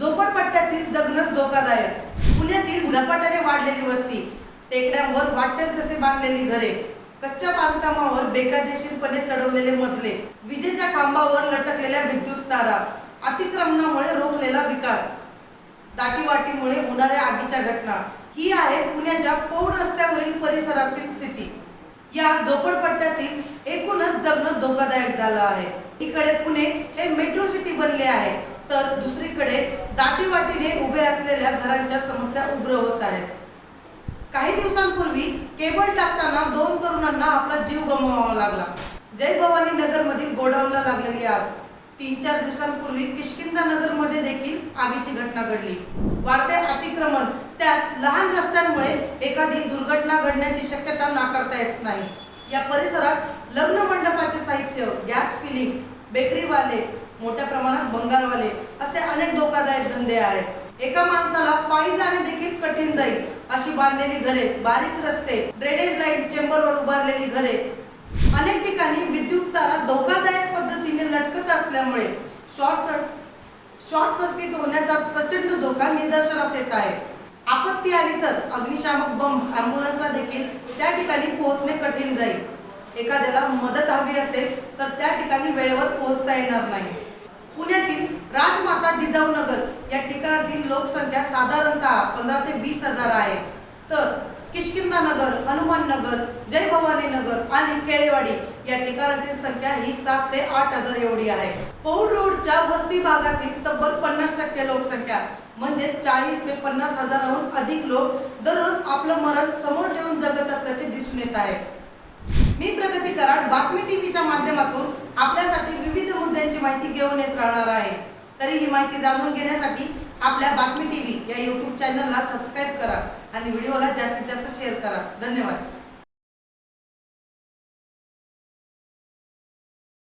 झोपडपट्ट्यातील जगणंच धोकादायक. पुण्यातील झपाट्याने वाढलेली वस्ती टेकड्यांवर वाटेल तसे बांधलेली घरे कच्च्या बांधकामावर बेकायदेशीरपणे चढवलेले मजले विजेच्या खांबावर लटकलेल्या विद्युत तारा अतिक्रमणामुळे रोखलेला विकास. दाटीवाटीमुळे होणाऱ्या आगीच्या घटना ही आहे पुण्याच्या पौड रस्त्यावरील परिसरातील स्थिती. या झोपडपट्ट्यातील एकूणच जगणं धोकादायक झालं आहे. इकडे पुणे हे मेट्रो सिटी बनले आहे. तर दुसरीकडे दाटीवाटीने उभे असलेल्या घरांच्या समस्या उग्र होत आहेत. काही दिवसांपूर्वी केबल टाकताना दोन तरुणांना आपला जीव गमवावा लागला. जय भवानी नगर मधील गोडाऊनला लागलेली आग. तीन चार दिवसांपूर्वी किष्किंदा नगरमध्ये देखील आगीची घटना घडली. वाढते अतिक्रमण त्यात लहान रस्त्यांमुळे एखादी दुर्घटना घडण्याची शक्यता नाकारता येत नाही. या परिसरात लग्न मंडपाचे साहित्य गॅस फिलिंग बेकरीवाले मोठ्या प्रमाणात बंगालवाले असे अनेक धोकादायक धंदे आहेत. एका माणसाला पायी जाणे देखील कठीण जाईल अशी बांधलेली घरे बारीक रस्ते ड्रेनेज लाइट चेंबरवर उभारलेली घरे. अनेक ठिकाणी विद्युत तारा धोकादायक पद्धतीने लटकत असल्यामुळे शॉर्ट सर्क शॉर्ट सर्किट होण्याचा प्रचंड धोका निदर्शनास येत आहे. आपत्ती आली तर अग्निशामक बंब ॲम्ब्युलन्सला देखील त्या ठिकाणी पोहोचणे कठीण जाईल. एखाद्याला मदत हवी असेल तर त्या ठिकाणी वेळेवर पोहोचता येणार नाही. पुण्यातील राजमाता जिजाऊ नगर या ठिकाणातील लोकसंख्या साधारणतः पंधरा ते वीस हजार आहे. तर किशकिंदा नगर हनुमान नगर जय भवानी नगर आणि केळेवाडी या ठिकाणातील संख्या ही सात ते आठ हजार एवढी आहे. पौड रोडच्या वस्ती भागातील तब्बल पन्नास टक्के लोकसंख्या म्हणजे चाळीस ते पन्नास हजाराहून अधिक लोक दररोज आपलं मरण समोर ठेवून जगत असल्याचे दिसून येत आहे. माहिती घेऊन येत राहणार आहे. तरी ही माहिती जाणून घेण्यासाठी आपल्या बातमी टीव्ही या यूट्यूब चॅनलला सबस्क्राईब करा आणि व्हिडिओला जास्तीत जास्त शेअर करा. धन्यवाद.